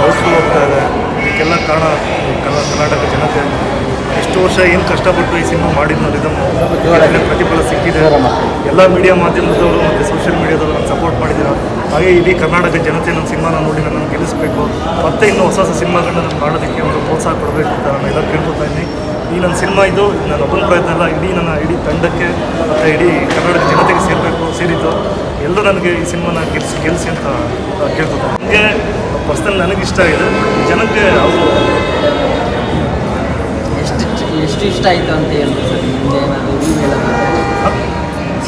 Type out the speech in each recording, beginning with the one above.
House full ಹೋಗ್ತಾ ಇದೆ. ಇದಕ್ಕೆಲ್ಲ ಕಾರಣ ಕನ್ನಡ ಕರ್ನಾಟಕ ಜನತೆ. ಎಷ್ಟು ವರ್ಷ ಏನು ಕಷ್ಟಪಟ್ಟು ಈ ಸಿನಿಮಾ ಮಾಡಿದ್ನೋ ಇದನ್ನು ಪ್ರತಿಫಲ ಸಿಕ್ಕಿದೆ. ಎಲ್ಲ ಮೀಡಿಯಾ ಮಾಧ್ಯಮದವರು ಮತ್ತು ಸೋಷಿಯಲ್ ಮೀಡಿಯಾದವರು ನಾನು ಸಪೋರ್ಟ್ ಮಾಡಿದ್ದೀರಾ? ಹಾಗೆ ಇಡೀ ಕರ್ನಾಟಕ ಜನತೆ ನನ್ನ ಸಿನಿಮಾನ ನೋಡಿ ನಾನು ಗೆಲ್ಲಿಸಬೇಕು. ಮತ್ತೆ ಇನ್ನೂ ಹೊಸ ಹೊಸ ಸಿನಿಮಾಗಳನ್ನ ನಾನು ಮಾಡೋದಕ್ಕೆ ಒಂದು ಪ್ರೋತ್ಸಾಹ ಕೊಡಬೇಕು ಅಂತ ನಾನು ಎಲ್ಲ ಕೇಳ್ಕೊತಾ ಇದ್ದೀನಿ. ಈ ನನ್ನ ಸಿನಿಮಾ ಇದು, ನನ್ನ ಒಬ್ಬನ ಪ್ರಯತ್ನ ಅಲ್ಲ, ಇಡೀ ನನ್ನ ಇಡೀ ತಂಡಕ್ಕೆ ಮತ್ತು ಇಡೀ ಕರ್ನಾಟಕ ಜನತೆಗೆ ಸೇರಬೇಕು, ಸೇರಿದ್ದು. ಎಲ್ಲರೂ ನನಗೆ ಈ ಸಿನಿಮಾನ ಗೆಲ್ಸಿ ಗೆಲ್ಲಿಸಿ ಅಂತ ಕೇಳ್ಕೊತಾರೆ ನನಗೆ ಪರ್ಸ್ನಲ್ ನನಗೆ ಇಷ್ಟ ಆಗಿದೆ ಜನಕ್ಕೆ ಅವರು ಎಷ್ಟು ಎಷ್ಟು ಇಷ್ಟ ಆಯಿತು ಅಂತ ಹೇಳ್ಬೋದು ಸರ್? ನಿಮಗೆ ಏನಾದರೂ ರಿವ್ಯೂ ಹೇಳೋದಾದ್ರೆ?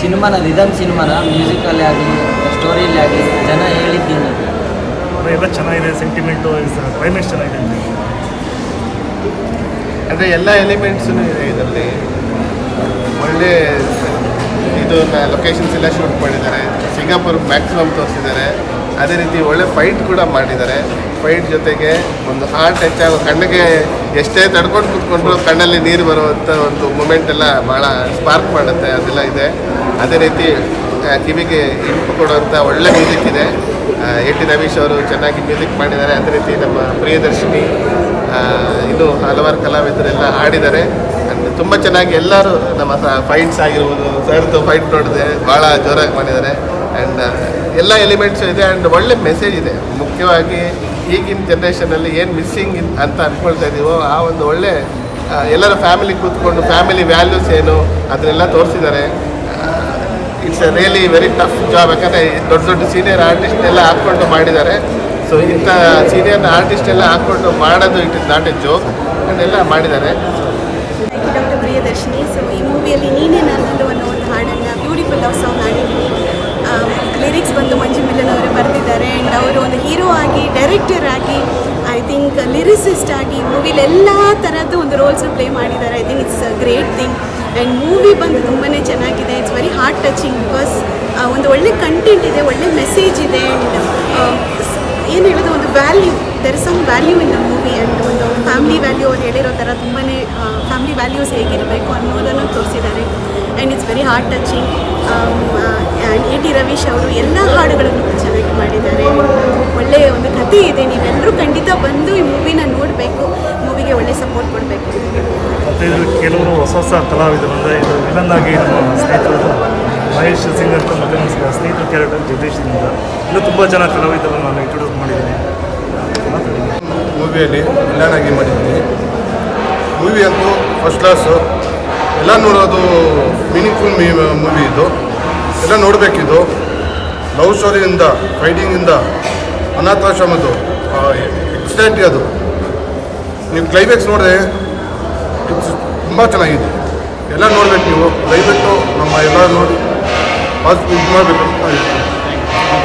ಸಿನಿಮಾನ ರಿದಮ್ ಸಿನಿಮಾನ ಮ್ಯೂಸಿಕಲ್ಲೇ ಆಗಲಿ ಸ್ಟೋರಿಯಲ್ಲಿ ಆಗಲಿ ಜನ ಹೇಳಿದ್ದೀನಿ? ಎಲ್ಲ ಚೆನ್ನಾಗಿದೆ ಸೆಂಟಿಮೆಂಟು ಕ್ಲೈಮೇಟ್ ಚೆನ್ನಾಗಿದೆ. ಅಂತ ಅಂದರೆ ಎಲ್ಲ ಎಲಿಮೆಂಟ್ಸೂ ಇದೆ ಇದರಲ್ಲಿ. ಒಳ್ಳೆ ಇದು ಲೊಕೇಶನ್ಸ್ ಎಲ್ಲ ಶೂಟ್ ಮಾಡಿದ್ದಾರೆ. ಸಿಂಗಾಪುರ್ ಮ್ಯಾಕ್ಸಿಮಮ್ ತೋರಿಸಿದ್ದಾರೆ. ಅದೇ ರೀತಿ ಒಳ್ಳೆ ಫೈಟ್ ಕೂಡ ಮಾಡಿದ್ದಾರೆ. ಫೈಟ್ ಜೊತೆಗೆ ಒಂದು ಹಾರ್ಟ್ ಟಚ್ ಆಗೋ ಕಣ್ಣಿಗೆ ಎಷ್ಟೇ ತಡ್ಕೊಂಡು ಕೂತ್ಕೊಂಡ್ರು ಕಣ್ಣಲ್ಲಿ ನೀರು ಬರುವಂಥ ಒಂದು ಮೂಮೆಂಟ್ ಎಲ್ಲ ಭಾಳ ಸ್ಪಾರ್ಕ್ ಮಾಡುತ್ತೆ, ಅದೆಲ್ಲ ಇದೆ. ಅದೇ ರೀತಿ ಕಿವಿಗೆ ಇಂಪು ಕೊಡುವಂಥ ಒಳ್ಳೆ ಮ್ಯೂಸಿಕ್ ಇದೆ. ಎ ಟಿ ರವೀಶ್ ಅವರು ಚೆನ್ನಾಗಿ ಮ್ಯೂಸಿಕ್ ಮಾಡಿದ್ದಾರೆ. ಅದೇ ರೀತಿ ನಮ್ಮ ಪ್ರಿಯದರ್ಶಿನಿ ಇದು ಹಲವಾರು ಕಲಾವಿದರೆಲ್ಲ ಹಾಡಿದ್ದಾರೆ. ತುಂಬ ಚೆನ್ನಾಗಿ ಎಲ್ಲರೂ ನಮ್ಮ ಫೈಟ್ಸ್ ಆಗಿರ್ಬೋದು ಸರ್ದು ಫೈಟ್ ನೋಡಿದೆ ಭಾಳ ಜೋರಾಗಿ ಮಾಡಿದ್ದಾರೆ. ಆ್ಯಂಡ್ ಎಲ್ಲ ಎಲಿಮೆಂಟ್ಸು ಇದೆ ಆ್ಯಂಡ್ ಒಳ್ಳೆ ಮೆಸೇಜ್ ಇದೆ. ಮುಖ್ಯವಾಗಿ ಈಗಿನ ಜನ್ರೇಷನಲ್ಲಿ ಏನು ಮಿಸ್ಸಿಂಗ್ ಅಂತ ಅಂದ್ಕೊಳ್ತಾ ಇದ್ದೀವೋ ಆ ಒಂದು ಒಳ್ಳೆ ಎಲ್ಲರ ಫ್ಯಾಮಿಲಿ ಕೂತ್ಕೊಂಡು ಫ್ಯಾಮಿಲಿ ವ್ಯಾಲ್ಯೂಸ್ ಏನು ಅದನ್ನೆಲ್ಲ ತೋರಿಸಿದ್ದಾರೆ it's really very tough job ಯಾಕಂದರೆ ದೊಡ್ಡ ದೊಡ್ಡ ಸೀನಿಯರ್ ಆರ್ಟಿಸ್ಟ್ ಎಲ್ಲ ಹಾಕ್ಕೊಂಡು ಮಾಡಿದ್ದಾರೆ ಸೊ ಇಂಥ ಸೀನಿಯರ್ ಆರ್ಟಿಸ್ಟ್ ಎಲ್ಲ ಹಾಕ್ಕೊಂಡು ಮಾಡೋದು it is not a joke ಎಲ್ಲ ಮಾಡಿದ್ದಾರೆ ಡಾಕ್ಟರ್ ಪ್ರಿಯದರ್ಶಿನಿ. ಸೊ ಈ ಮೂವಿಯಲ್ಲಿ ನೀನೇ ಅನ್ನೋ ಒಂದು ಹಾಡನ್ನು ಬ್ಯೂಟಿಫುಲ್ ಲವ್ ಹೀರೋ ಆಗಿ ಡೈರೆಕ್ಟರ್ ಆಗಿ ಐ ಥಿಂಕ್ ಲಿರಿಸಿಸ್ಟ್ ಆಗಿ ಮೂವಿಲಿ ಎಲ್ಲ ಥರದ್ದು ಒಂದು ರೋಲ್ಸ್ ಪ್ಲೇ ಮಾಡಿದ್ದಾರೆ. I think it's a great thing and movie ಬಂದು ತುಂಬಾ ಚೆನ್ನಾಗಿದೆ. It's very heart touching because ಒಂದು ಒಳ್ಳೆ ಕಂಟೆಂಟ್ ಇದೆ, ಒಳ್ಳೆ ಮೆಸೇಜ್ ಇದೆ ಆ್ಯಂಡ್ ಏನು ಹೇಳೋದು, ಒಂದು value there some value in the movie and ಒಂದು ಫ್ಯಾಮಿಲಿ ವ್ಯಾಲ್ಯೂ ಅವ್ರು ಹೇಳಿರೋ ಥರ ತುಂಬಾ ಫ್ಯಾಮಿಲಿ ವ್ಯಾಲ್ಯೂಸ್ ಹೇಗಿರಬೇಕು ಅನ್ನೋದನ್ನು ತೋರಿಸಿದ್ದಾರೆ. And it's very heart touching and A T Raveesh ಅವರು ಎಲ್ಲ ಹಾಡುಗಳನ್ನು ಚೆನ್ನಾಗಿ ಮಾಡಿದ್ದಾರೆ ಒಳ್ಳೆಯ ಇದೆ. ನೀವೆಲ್ಲರೂ ಖಂಡಿತ ಬಂದು ಈ ಮೂವಿನ ನೋಡಬೇಕು. ಮೂವಿಗೆ ಒಳ್ಳೆ ಸಪೋರ್ಟ್ ಕೊಡಬೇಕು. ಮತ್ತು ಇದು ಕೆಲವರು ಹೊಸ ಹೊಸ ಕಲಾವಿದರು ಅಂದರೆ ಇದು ವಿಲನ್ ಆಗಿ ನಮ್ಮ ಸ್ನೇಹಿತರು ಮಹೇಶ್ ಸಿಂಗ್ ಅಂತ ಮತ್ತು ನಮ್ಮ ಸ್ನೇಹಿತರ ಕ್ಯಾರೆಕ್ಟರ್ ಜಗದೀಶ್ ಅಂತ ಇನ್ನೂ ತುಂಬ ಜನ ಕಲಾವಿದರನ್ನು ನಾನು ಇಂಟ್ರೊಡ್ಯೂಸ್ ಮಾಡಿದ್ದೀನಿ. ಮೂವಿಯಲ್ಲಿ ಆಗಿ ಮಾಡಿದ್ದೀನಿ. ಮೂವಿ ಅಂತೂ ಫಸ್ಟ್ ಕ್ಲಾಸು ಎಲ್ಲ ನೋಡೋದು ಮೀನಿಂಗ್ಫುಲ್ ಮೀ ಮೂವಿ ಇದು. ಎಲ್ಲ ನೋಡಬೇಕಿದು. ಲವ್ ಸ್ಟೋರಿಯಿಂದ ಫೈಟಿಂಗಿಂದ ಅನಾಥಾಶ್ರಮದ್ದು ಎಕ್ಸ್ಟೆಂಟ್ ಅದು. ನೀವು ಕ್ಲೈಮ್ಯಾಕ್ಸ್ ನೋಡಿದೆ ತುಂಬ ಚೆನ್ನಾಗಿದೆ. ಎಲ್ಲ ನೋಡ್ಬೇಕು ನೀವು. ದಯವಿಟ್ಟು ನಮ್ಮ ಎಲ್ಲ ನೋಡಿ ಫಸ್ಟ್ ಇದು ಮಾಡಬೇಕು ಅಂತ